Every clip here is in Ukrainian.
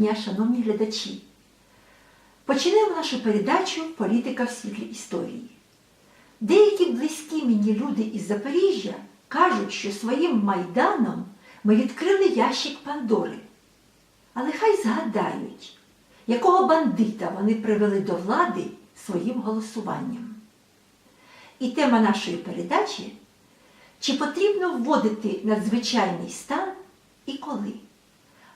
дня, шановні глядачі! Почнемо нашу передачу Політика в світлі історії. Деякі близькі мені люди із Запоріжжя кажуть, що своїм майданом ми відкрили ящик Пандори. Але хай згадають, якого бандита вони привели до влади своїм голосуванням. І тема нашої передачі чи потрібно вводити надзвичайний стан і коли?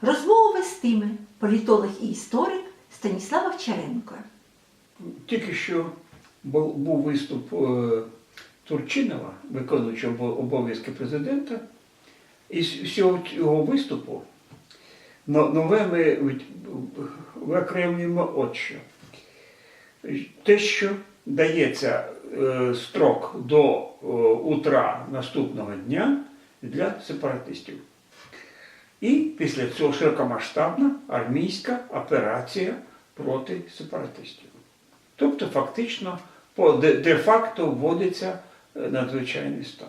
Розмову вестиме політолог і історик Станіслав Овчаренко. Тільки що був був виступ е, Турчинова, виконуючого обов'язки президента, і з цього виступу но- нове ми виокремлюємо от. Те, що дається е, строк до е, утра наступного дня для сепаратистів. І після цього широкомасштабна армійська операція проти сепаратистів. Тобто, фактично, де- де-факто вводиться е, надзвичайний стан.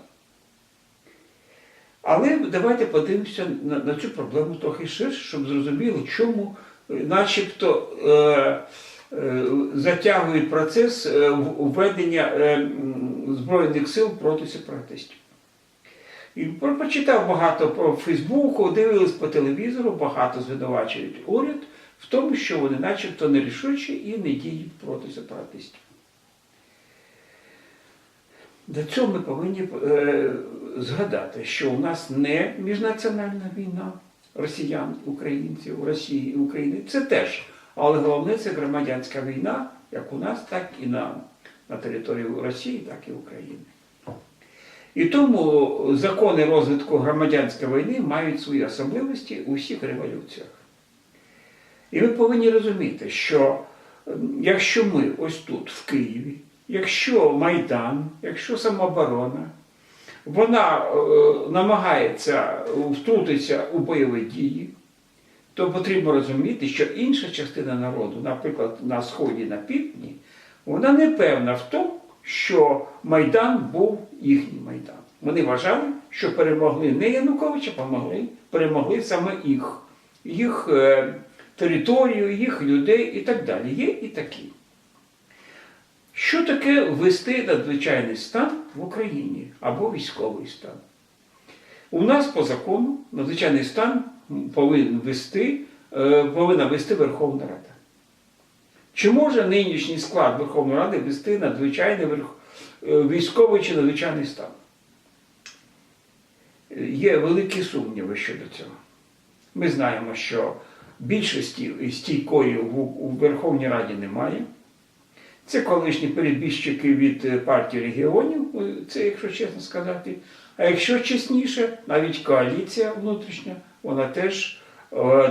Але давайте подивимося на, на цю проблему трохи ширше, щоб зрозуміли, чому е, начебто е, е, затягують процес е, введення е, Збройних сил проти сепаратистів. І прочитав багато по Фейсбуку, дивились по телевізору, багато звинувачують уряд в тому, що вони начебто нерішучі і не діють проти сепаратистів. До цього ми повинні е, згадати, що у нас не міжнаціональна війна росіян, українців, Росії і України. Це теж. Але головне це громадянська війна, як у нас, так і на, на території Росії, так і України. І тому закони розвитку громадянської війни мають свої особливості у всіх революціях. І ви повинні розуміти, що якщо ми ось тут, в Києві, якщо Майдан, якщо самооборона, вона е, намагається втрутитися у бойові дії, то потрібно розуміти, що інша частина народу, наприклад, на Сході, на півдні, вона не певна в тому, що Майдан був їхній Майдан. Вони вважали, що перемогли не Януковича, помогли, перемогли саме їх, їх е, територію, їх людей і так далі. Є і такі. Що таке ввести надзвичайний стан в Україні або військовий стан? У нас по закону надзвичайний стан повинен вести, е, повинна вести Верховна Рада. Чи може нинішній склад Верховної Ради вести надзвичайний е, військовий чи надзвичайний стан? Є великі сумніви щодо цього. Ми знаємо, що більшості стійкої у Верховній Раді немає. Це колишні перебіжчики від е, партії регіонів, е, це якщо чесно сказати. А якщо чесніше, навіть коаліція внутрішня, вона теж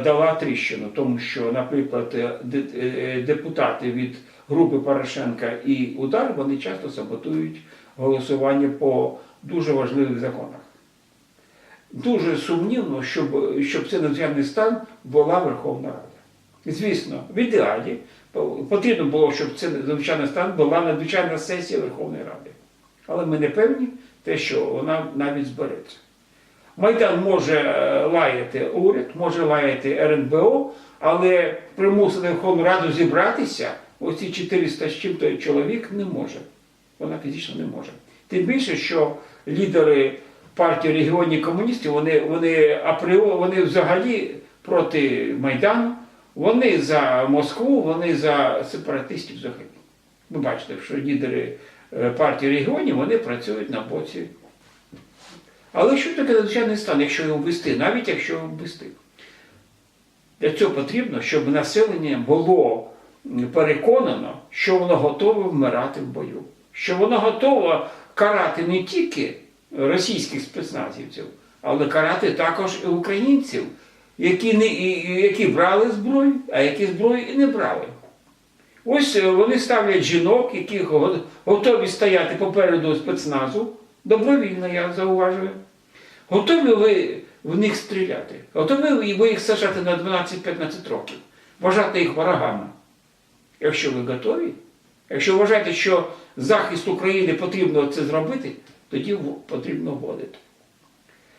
дала тріщину, тому що, наприклад, е, е, депутати від групи Порошенка і Удар вони часто саботують голосування по дуже важливих законах. Дуже сумнівно, щоб, щоб цей надзвичайний стан була Верховна Рада. Звісно, в ідеалі потрібно було, щоб цей надзвичайний стан була надзвичайна сесія Верховної Ради. Але ми не певні, те, що вона навіть збереться. Майдан може е, лаяти уряд, може лаяти РНБО, але примусити Верховну Раду зібратися, оці 400 з чим-то чоловік не може. Вона фізично не може. Тим більше, що лідери партії регіонів комуністів, вони, вони, апріорі, вони взагалі проти Майдану, вони за Москву, вони за сепаратистів взагалі. Ви бачите, що лідери е, партії регіонів вони працюють на боці. Але що таке надзвичайний стан, якщо його ввести, навіть якщо його ввести? Для цього потрібно, щоб населення було переконано, що воно готове вмирати в бою, що воно готове карати не тільки російських спецназівців, але карати також і українців, які, не, які брали зброю, а які зброю і не брали. Ось вони ставлять жінок, які готові стояти попереду спецназу, добровільно, я зауважую. Готові ви в них стріляти, готові ви їх сажати на 12-15 років, вважати їх ворогами. Якщо ви готові, якщо вважаєте, що захист України потрібно це зробити, тоді потрібно вводити.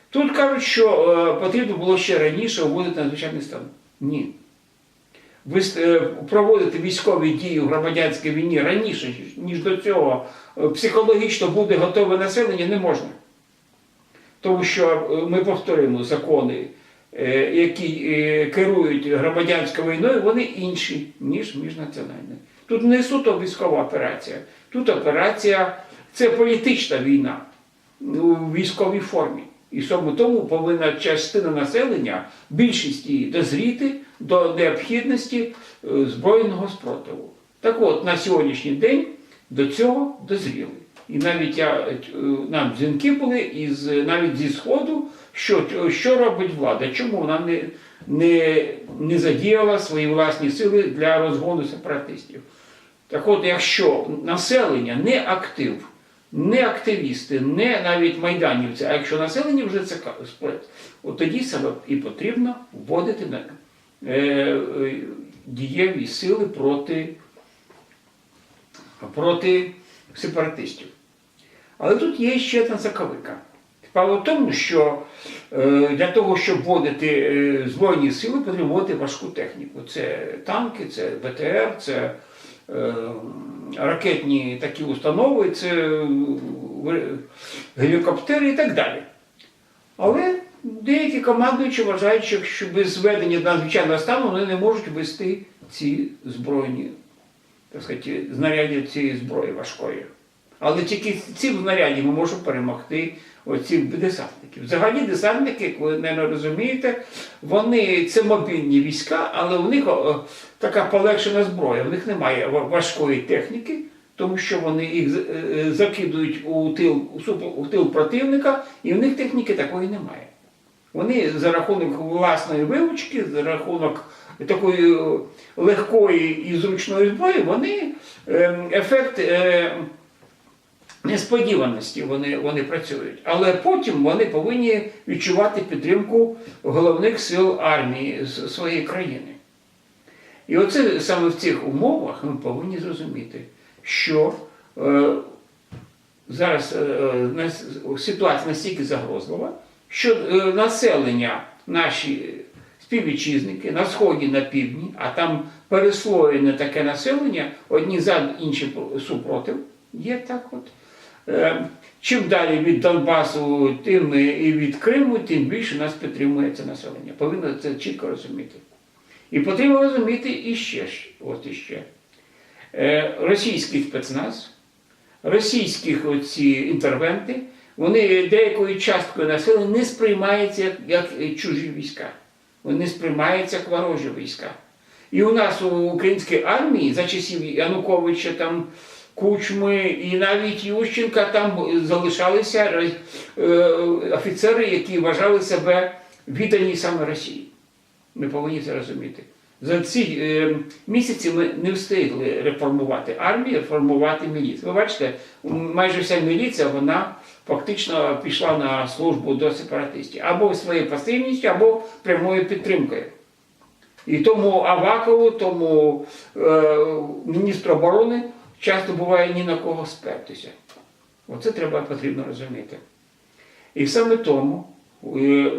Тут кажуть, що е, потрібно було ще раніше вводити надзвичайний стан. Ні. Е, проводити військові дії у громадянській війні раніше, ніж до цього е, психологічно буде готове населення, не можна. Тому що е, ми повторюємо закони, які керують громадянською війною, вони інші, ніж міжнаціональні. Тут не суто військова операція, тут операція це політична війна у військовій формі. І саме тому повинна частина населення, більшість її дозріти до необхідності е, збройного спротиву. Так от, на сьогоднішній день до цього дозріли. І навіть я, е, нам дзвінки були із, навіть зі Сходу, що, що робить влада, чому вона не, не, не задіяла свої власні сили для розгону сепаратистів. Так от, якщо населення не актив, не активісти, не навіть майданівці, а якщо населення вже це сплет, от тоді себе і потрібно вводити на е, е, дієві сили проти, проти сепаратистів. Але тут є ще одна заковика. Справа в тому, що е, для того, щоб вводити е, збройні сили, потрібно вводити важку техніку. Це танки, це БТР, це е, ракетні такі установи, це е, гелікоптери і так далі. Але деякі командуючі вважають, що без введення надзвичайного стану вони не можуть вести ці збройні, так сказати, знаряддя цієї зброї важкої. Але тільки ці знаряді ми можемо перемогти оці десантників. Взагалі десантники, як ви не розумієте, вони це мобільні війська, але у них така полегшена зброя. В них немає важкої техніки, тому що вони їх е, закидують у тил, у тил противника, і в них техніки такої немає. Вони за рахунок власної вивучки, за рахунок такої е, легкої і зручної зброї, вони е, ефект е, несподіваності вони, вони працюють. Але потім вони повинні відчувати підтримку головних сил армії своєї країни. І оце саме в цих умовах ми повинні зрозуміти, що е, зараз е, ситуація настільки загрозлива, що е, населення, наші співвітчизники на сході, на півдні, а там переслоєне таке населення, одні за інші супротив, є так от. Е, Чим далі від Донбасу, тим і від Криму, тим більше нас підтримує це населення. Повинно це чітко розуміти. І потрібно розуміти іще, от іще. Е, Російський спецназ, російських оці інтервенти, вони деякою часткою населення не сприймаються як, як чужі війська. Вони сприймаються як ворожі війська. І у нас у українській армії за часів Януковича там. Кучми і навіть Ющенка там залишалися е, офіцери, які вважали себе віддані саме Росії. Ми повинні це розуміти. За ці е, місяці ми не встигли реформувати армію, реформувати міліцію. Ви бачите, майже вся міліція вона фактично пішла на службу до сепаратистів або своєю пасивністю, або прямою підтримкою. І тому Авакову, тому е, міністру оборони часто буває ні на кого спертися. Оце треба потрібно розуміти. І саме тому е,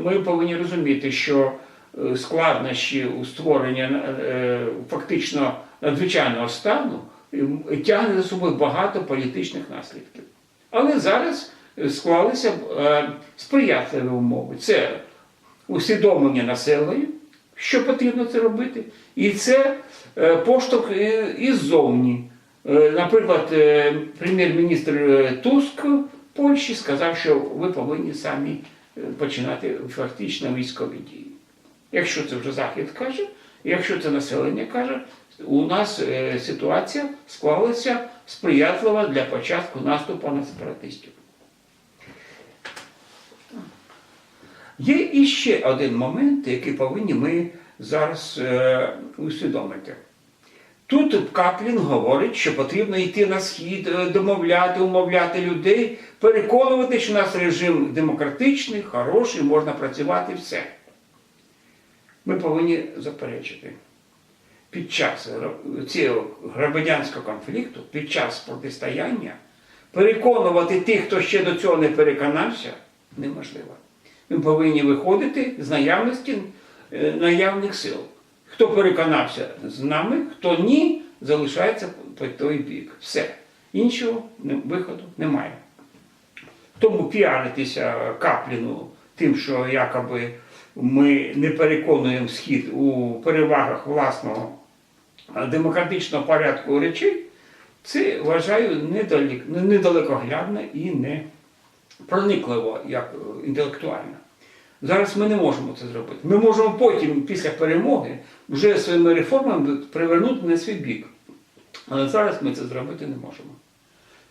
ми повинні розуміти, що е, складнощі у створення е, фактично надзвичайного стану тягне за собою багато політичних наслідків. Але зараз склалися е, сприятливі умови. Це усвідомлення населення, що потрібно це робити, і це е, поштовх е, іззовні. Наприклад, прем'єр-міністр Туск Польщі сказав, що ви повинні самі починати фактично військові дії. Якщо це вже Захід каже, якщо це населення каже, у нас ситуація склалася сприятлива для початку наступу на сепаратистів. Є іще один момент, який повинні ми зараз е, усвідомити. Тут Каплін говорить, що потрібно йти на схід, е, домовляти, умовляти людей, переконувати, що у нас режим демократичний, хороший, можна працювати все. Ми повинні заперечити. Під час цього громадянського конфлікту, під час протистояння, переконувати тих, хто ще до цього не переконався, неможливо. Ми повинні виходити з наявності е, наявних сил. Хто переконався з нами, хто ні, залишається по той бік. Все. Іншого виходу немає. Тому піаритися Капліну тим, що якоби ми не переконуємо схід у перевагах власного демократичного порядку речей, це вважаю недалекоглядно і не проникливо як е, інтелектуально. Зараз ми не можемо це зробити. Ми можемо потім, після перемоги, вже своїми реформами привернути на свій бік. Але зараз ми це зробити не можемо.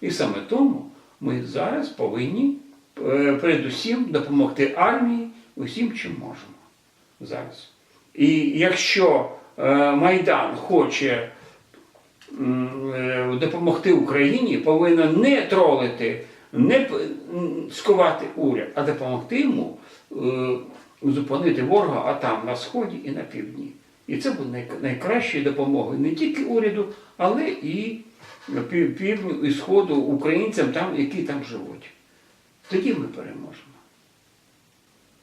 І саме тому ми зараз повинні е, передусім допомогти армії усім, чим можемо. Зараз. І якщо е, Майдан хоче допомогти Україні, повинен не тролити, не скувати уряд, а допомогти йому е, зупинити ворога, а там на сході і на півдні. І це буде найкращою допомогою не тільки уряду, але і півдню і сходу українцям, там, які там живуть. Тоді ми переможемо.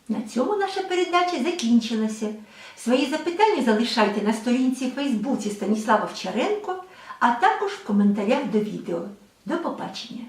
На цьому наша передача закінчилася. Свої запитання залишайте на сторінці Фейсбуці Станіслава Вчаренко, а також в коментарях до відео. До побачення!